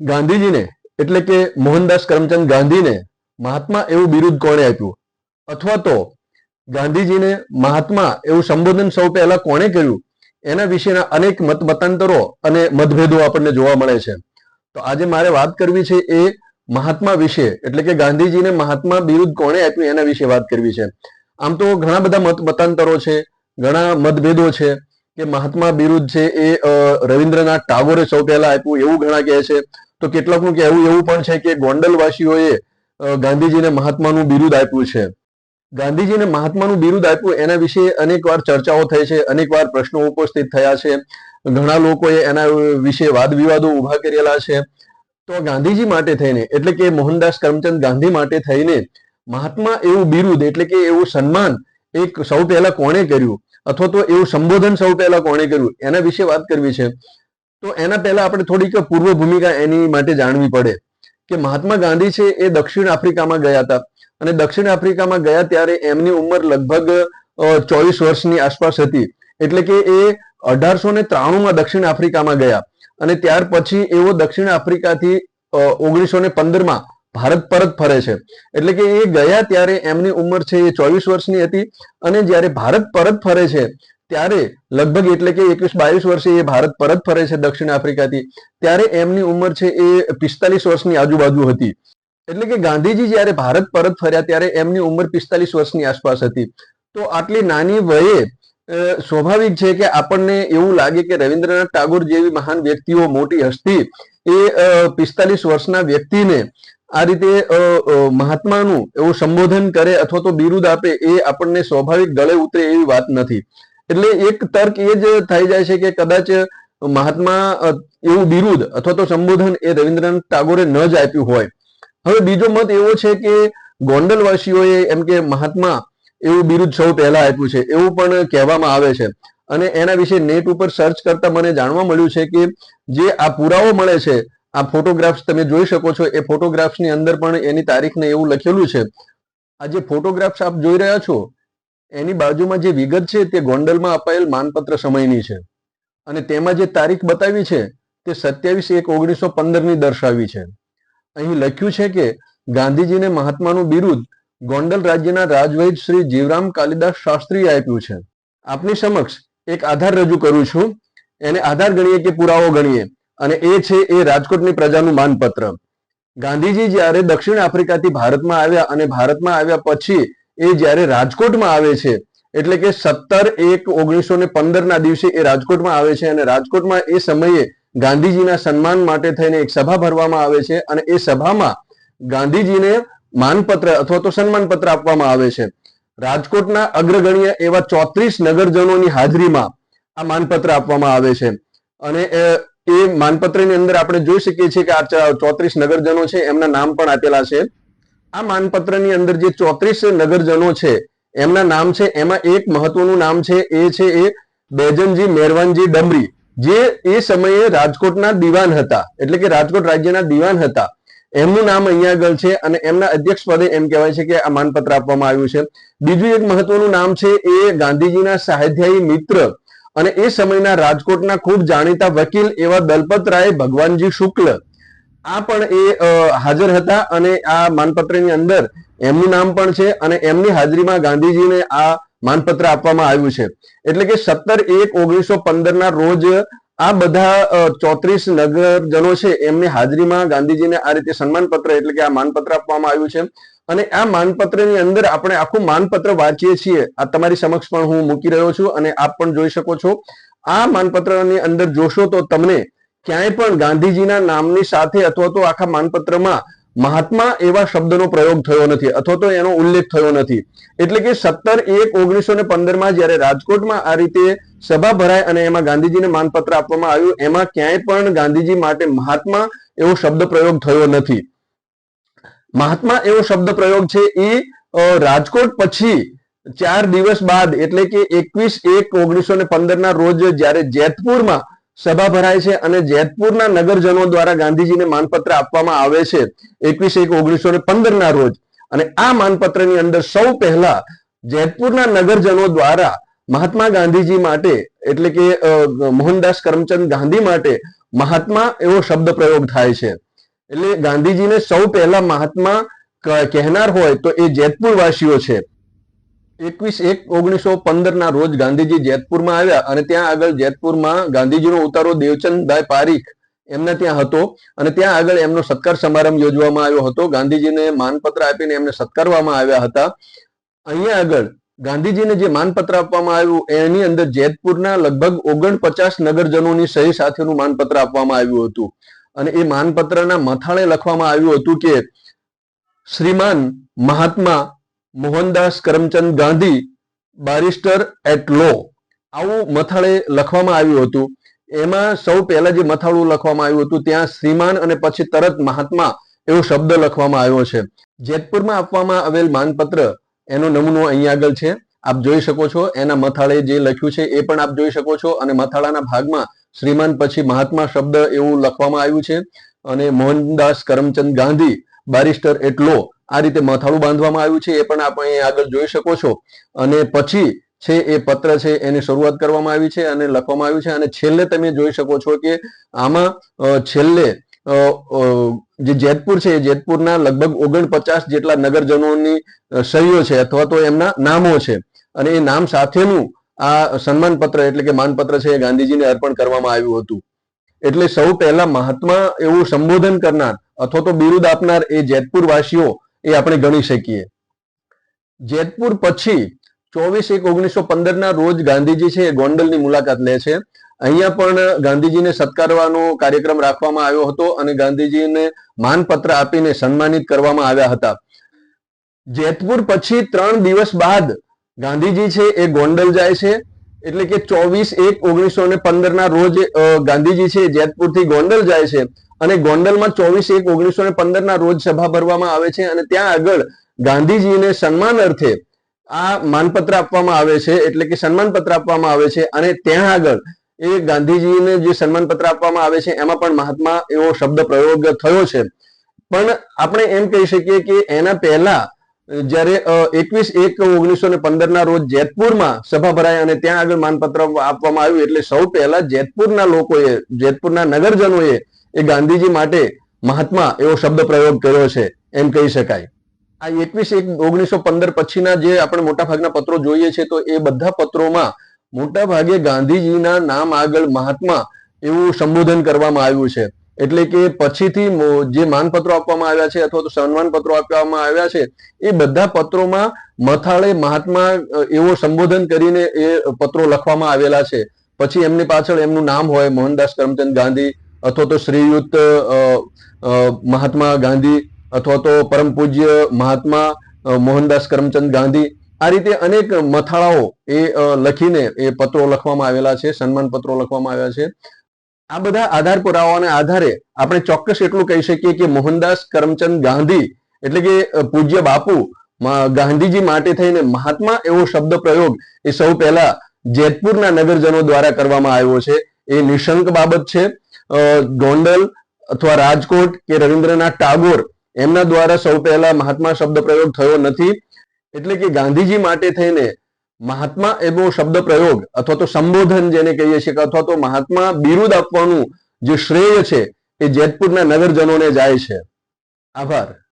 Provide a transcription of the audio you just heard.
ગાંધીજીને, એટલે કે મોહનદાસ કરમચંદ ગાંધીને મહાત્મા એવું બિરુદ કોણે આપ્યું? અથવા તો ગાંધીજીને મહાત્મા એવું સંબોધન સૌ પહેલા કોણે કર્યું? એના વિશેના અનેક મત મતાંતરો અને મતભેદો આપણને જોવા મળે છે. તો આજે મારે વાત કરવી છે એ મહાત્મા વિશે, એટલે કે ગાંધીજીને મહાત્મા બિરુદ કોણે આપ્યું એના વિશે વાત કરવી છે. આમ તો ઘણા બધા મત મતાંતરો છે, ઘણા મતભેદો છે કે મહાત્મા બિરુદ છે એ રવિન્દ્રનાથ ટાગોરે સૌ પહેલા આપ્યું, એવું ઘણા કહે છે. તો કેટલાકનું કહેવું એવું પણ છે કે ગોંડલવાસીઓએ ગાંધીજીને મહાત્માનું બિરુદ આપ્યું છે. ગાંધીજીને મહાત્માનું બિરુદ આપ્યું એના વિશે અનેકવાર ચર્ચાઓ થઈ છે અનેકવાર પ્રશ્નો ઉપસ્થિત થયા છે. ઘણા લોકોએ એના વિશે વાદ વિવાદો ઊભા કરેલા છે. તો ગાંધીજી માટે થઈને, એટલે કે મોહનદાસ કરમચંદ ગાંધી માટે થઈને, મહાત્મા એવું બિરુદ એટલે કે એવું સન્માન એક સૌ પહેલા કોણે કર્યું? અથવા તો એવું સંબોધન સૌ પહેલા કોણે કર્યું? એના વિશે વાત કરવી છે. તો એના પહેલા આપણે થોડીક પૂર્વ ભૂમિકા એની માટે જાણવી પડે કે મહાત્મા ગાંધી છે એ દક્ષિણ આફ્રિકામાં ગયા હતા અને દક્ષિણ આફ્રિકામાં ગયા ત્યારે એમની ઉંમર લગભગ ચોવીસ વર્ષની આસપાસ હતી. એટલે કે એ અઢારસો ને ત્રાણુંમાં દક્ષિણ આફ્રિકામાં ગયા અને ત્યાર પછી એવો દક્ષિણ આફ્રિકાથી ઓગણીસો ને પંદરમાં ભારત પરત ફરે છે. એટલે કે એ ગયા ત્યારે એમની ઉંમર છે એ ચોવીસ વર્ષની હતી અને જ્યારે ભારત પરત ફરે છે ત્યારે લગભગ એટલે કે એકવીસ બાવીસ વર્ષે એ ભારત પરત ફરે છે દક્ષિણ આફ્રિકાથી, ત્યારે એમની ઉંમર છે એ પિસ્તાલીસ વર્ષની આજુબાજુ હતી. એટલે કે ગાંધીજી જ્યારે ભારત પરત ફર્યા ત્યારે એમની ઉંમર પિસ્તાલીસ વર્ષની આસપાસ હતી. તો આટલી નાની વયે સ્વાભાવિક છે કે આપણને એવું લાગે કે રવિન્દ્રનાથ ટાગોર જેવી મહાન વ્યક્તિઓ મોટી હસ્તી એ પિસ્તાલીસ વર્ષના વ્યક્તિને આ રીતે મહાત્માનું એવું સંબોધન કરે અથવા તો બિરુદ આપે એ આપણને સ્વાભાવિક ગળે ઉતરે એવી વાત નથી. એટલે એક તર્ક એ જ થઈ જાય છે કે કદાચ મહાત્મા એવું બિરુદ અથવા તો સંબોધન એ રવિન્દ્રનાથ ટાગોરે ન જ આપ્યું હોય. હવે બીજો મત એવો છે કે ગોંડલવાસીઓએ એમ કે મહાત્મા એવું બિરુદ સૌ પહેલા આપ્યું છે એવું પણ કહેવામાં આવે છે. અને એના વિશે નેટ ઉપર સર્ચ કરતા મને જાણવા મળ્યું છે કે જે આ પુરાવો મળે છે, આ ફોટોગ્રાફ્સ તમે જોઈ શકો છો, એ ફોટોગ્રાફ્સની અંદર પણ એની તારીખને એવું લખેલું છે. આ જે ફોટોગ્રાફ્સ આપ જોઈ રહ્યા છો એની બાજુમાં જે વિગત છે તે ગોંડલમાં અપાયેલ માનપત્ર સમયની છે. અને તેમાં જે તારીખ બતાવી છે તે સત્યાવીસ એક ઓગણીસો પંદરની દર્શાવી છે. અહીં લખ્યું છે કે ગાંધીજીને મહાત્માનું બિરુદ ગોંડલ રાજ્યના રાજવૈદ શ્રી જીવરામ કાલિદાસ શાસ્ત્રીએ આપ્યું છે. આપની સમક્ષ એક આધાર રજૂ કરું છું. એને આધાર ગણીએ કે પુરાવો ગણીએ? અને એ છે એ રાજકોટની પ્રજાનું માનપત્ર. ગાંધીજી જ્યારે દક્ષિણ આફ્રિકાથી ભારતમાં આવ્યા અને ભારતમાં આવ્યા પછી એ જ્યારે રાજકોટમાં આવે છે, એટલે કે સત્તર એક ઓગણીસો ને પંદર ના દિવસે એ રાજકોટમાં આવે છે અને રાજકોટમાં એ સમયે ગાંધીજીના સન્માન માટે થઈને એક સભા ભરવામાં આવે છે અને એ સભામાં ગાંધીજીને માનપત્ર અથવા તો સન્માનપત્ર આપવામાં આવે છે. રાજકોટના અગ્રગણ્ય એવા ચોત્રીસ નગરજનોની હાજરીમાં આ માનપત્ર આપવામાં આવે છે. અને એ માનપત્રની અંદર આપણે જોઈ શકીએ છીએ કે આ ચોત્રીસ નગરજનો છે, એમના નામ પણ આપેલા છે. આ માનપત્રની અંદર જે ચોત્રીસ નગરજનો છે, એમના નામ છે, એમાં એક મહત્વનું નામ છે, એ છે એ બેજનજી મેરવાનજી ડમરી, જે એ સમયે રાજકોટના દિવાન હતા, એટલે કે રાજકોટ રાજ્યના દિવાન હતા. એમનું નામ અહીંયા આગળ છે અને એમના અધ્યક્ષ પદે એમ કહેવાય છે કે આ માનપત્ર આપવામાં આવ્યું છે. બીજું એક મહત્વનું નામ છે એ ગાંધીજીના સાહિત્યાયી મિત્ર અને એ સમયના રાજકોટના ખૂબ જાણીતા વકીલ એવા દલપતરાય ભગવાનજી શુક્લ. આ પણ એ હાજર હતા અને આ માનપત્રની અંદર એમનું નામ પણ છે અને એમની હાજરીમાં ગાંધીજીને આ માનપત્ર આપવામાં આવ્યું છે. એટલે કે સત્તર એક ઓગણીસો પંદર ના રોજ આ બધા ચોત્રીસ નગરજનો છે એમની હાજરીમાં ગાંધીજીને આ રીતે સન્માનપત્ર એટલે કે આ માનપત્ર આપવામાં આવ્યું છે. અને આ માનપત્રની અંદર આપણે આખું માનપત્ર વાંચીએ છીએ. આ તમારી સમક્ષ પણ હું મૂકી રહ્યો છું અને આપ પણ જોઈ શકો છો. આ માનપત્રની અંદર જોશો તો તમને ક્યાંય પણ ગાંધીજીના નામની સાથે અથવા તો આખા માનપત્રમાં મહાત્મા એવા શબ્દનો પ્રયોગ થયો નથી અથવા તો એનો ઉલ્લેખ થયો નથી. એટલે કે સત્તર એક ઓગણીસો ને પંદરમાં જયારે રાજકોટમાં આ રીતે સભા ભરાય અને એમાં ગાંધીજીને માનપત્ર આપવામાં આવ્યું, એમાં ક્યાંય પણ ગાંધીજી માટે મહાત્મા એવો શબ્દ પ્રયોગ થયો નથી. મહાત્મા એવો શબ્દ પ્રયોગ છે એ રાજકોટ પછી ચાર દિવસ બાદ એટલે કે એકવીસ એક ઓગણીસો ને પંદર ના રોજ જ્યારે જેતપુરમાં સભા ભરાય છે અને જેતપુરના નગરજનો દ્વારા ગાંધીજીને માનપત્ર આપવામાં આવે છે. એકવીસ એક ઓગણીસો ને પંદર ના રોજ. અને આ માનપત્રની અંદર સૌ પહેલા જેતપુરના નગરજનો દ્વારા મહાત્મા ગાંધીજી માટે, એટલે કે મોહનદાસ કરમચંદ ગાંધી માટે મહાત્મા એવો શબ્દ પ્રયોગ થાય છે. એટલે ગાંધીજીને સૌ પહેલા મહાત્મા કહેનાર હોય તો એ જેતપુર વાસીઓ છે. એકવીસ એક ઓગણીસો પંદર ના રોજ ગાંધીજી જેતપુરમાં આવ્યા અને ત્યાં આગળ જેતપુરમાં ગાંધીજીનો ઉતારો દેવચંદભાઈ પારીખ એમના ત્યાં હતો અને ત્યાં આગળ એમનો સત્કાર સમારંભ યોજવામાં આવ્યો હતો. ગાંધીજીને માનપત્ર આપીને એમને સત્કારવામાં આવ્યા હતા. અહીંયા આગળ ગાંધીજીને જે માનપત્ર આપવામાં આવ્યું એની અંદર જેતપુરના લગભગ ઓગણપચાસ નગરજનોની સહી સાથેનું માનપત્ર આપવામાં આવ્યું હતું. અને એ માનપત્રના મથાળે લખવામાં આવ્યું હતું કે, શ્રીમાન Mahatma Mohandas Karamchand Gandhi, barrister at law આવું મથાળે લખવામાં આવ્યું હતું. એમાં સૌ પહેલા જે મથાળું લખવામાં આવ્યું હતું, ત્યાં શ્રીમાન અને પછી તરત મહાત્મા એવો શબ્દ લખવામાં આવ્યો છે. જેતપુરમાં આપવામાં આવેલ માનપત્ર, એનો નમૂનો અહીં આગળ છે. આપ જોઈ શકો છો, એના મથાળે જે લખ્યું છે એ પણ આપ જોઈ શકો છો અને મથાળાના ભાગમાં શ્રીમાન પછી મહાત્મા શબ્દ એવું લખવામાં આવ્યું છે. અને મોહનદાસ કરમચંદ ગાંધી, બારિસ્ટર એટલો આ રીતે મથાળું બાંધવામાં આવ્યું છે, એ પણ આપણે આગળ જોઈ શકો છો. અને પછી છે, એ પત્ર છે, એની શરૂઆત કરવામાં આવી છે અને લખવામાં આવ્યું છે. અને છેલ્લે તમે જોઈ શકો છો કે આમાં છેલ્લે જે જેતપુર છે, એ જેતપુરના લગભગ ઓગણપચાસ જેટલા નગરજનોની સહીઓ છે અથવા તો એમના નામો છે. અને એ નામ સાથેનું આ સન્માનપત્ર એટલે કે માનપત્ર છે એ ગાંધીજીને અર્પણ કરવામાં આવ્યું હતું. એટલે સૌ પહેલા મહાત્મા એવું સંબોધન કરનાર અથવા તો બિરુદ આપનાર એ જેતપુર વાસીઓ એ આપણે ગણી શકીએ. જેતપુર પછી ચોવીસ એક ઓગણીસો પંદર ના રોજ ગાંધીજી છે એ ગોંડલની મુલાકાત લે છે. અહીંયા પણ ગાંધીજીને સત્કારવાનો કાર્યક્રમ રાખવામાં આવ્યો હતો અને ગાંધીજીને માનપત્ર આપીને સન્માનિત કરવામાં આવ્યા હતા. જેતપુર પછી ત્રણ દિવસ બાદ ગાંધીજી છે એ ગોંડલ જાય છે. એટલે કે ચોવીસ એક ઓગણીસો ને પંદર ના રોજ ગાંધીજી છે જેતપુરથી ગોંડલ જાય છે. અને ગોંડલમાં ચોવીસ એક ઓગણીસો ને પંદર ના રોજ સભા ભરવામાં આવે છે અને ત્યાં આગળ ગાંધીજીને સન્માન અર્થે આ માનપત્ર આપવામાં આવે છે, એટલે કે સન્માન પત્ર આપવામાં આવે છે અને ત્યાં આગળ એ ગાંધીજીને જે સન્માન પત્ર આપવામાં આવે છે, એમાં પણ મહાત્મા એવો શબ્દ પ્રયોગ થયો છે. પણ આપણે એમ કહી શકીએ કે એના પહેલા જ્યારે એકવીસ એક ઓગણીસો ને પંદર ના રોજ જેતપુરમાં સભા ભરાય અને ત્યાં આગળ માનપત્ર આપવામાં આવ્યું, એટલે સૌ પહેલા જેતપુરના લોકોએ, જેતપુરના નગરજનોએ એ ગાંધીજી માટે મહાત્મા એવો શબ્દ પ્રયોગ કર્યો છે, એમ કહી શકાય. આ એકવીસ એક ઓગણીસો પંદર પછીના જે આપણે મોટાભાગના પત્રો જોઈએ છે, તો એ બધા પત્રોમાં મોટા ભાગે ગાંધીજીના નામ આગળ મહાત્મા એવું સંબોધન કરવામાં આવ્યું છે. એટલે કે પછીથી જે માનપત્રો આપવામાં આવ્યા છે અથવા તો સન્માન પત્રો આપવામાં આવ્યા છે, એ બધા પત્રોમાં મથાળે મહાત્મા એવો સંબોધન કરીને એ પત્રો લખવામાં આવેલા છે. પછી એમની પાછળ એમનું નામ હોય, મોહનદાસ કરમચંદ ગાંધી અથવા તો શ્રીયુત મહાત્મા ગાંધી અથવા તો પરમ પૂજ્ય મહાત્મા મોહનદાસ કરમચંદ ગાંધી, આ રીતે અનેક મથાળાઓ એ લખીને એ પત્રો લખવામાં આવેલા છે, સન્માન પત્રો લખવામાં આવ્યા છે. આ બધા આધાર પુરાવાના આધારે આપણે ચોક્કસ એટલું કહી શકીએ કે મોહનદાસ કરમચંદ ગાંધી એટલે કે પૂજ્ય બાપુ ગાંધીજી માટે થઈને મહાત્મા એવો શબ્દ પ્રયોગ એ સૌ પહેલા જેતપુરના નગરજનો દ્વારા કરવામાં આવ્યો છે. એ નિશંક બાબત છે. ગોંડલ અથવા રાજકોટ કે રવિન્દ્રનાથ ટાગોર એમના દ્વારા સૌ પહેલા મહાત્મા શબ્દ પ્રયોગ થયો નથી. એટલે કે ગાંધીજી માટે થઈને મહાત્મા એવો શબ્દ પ્રયોગ અથવા તો સંબોધન જેને કહીએ છીએ અથવા તો મહાત્મા બિરુદ આપવાનું જે શ્રેય છે એ જેતપુરના નગરજનોને જાય છે. આભાર.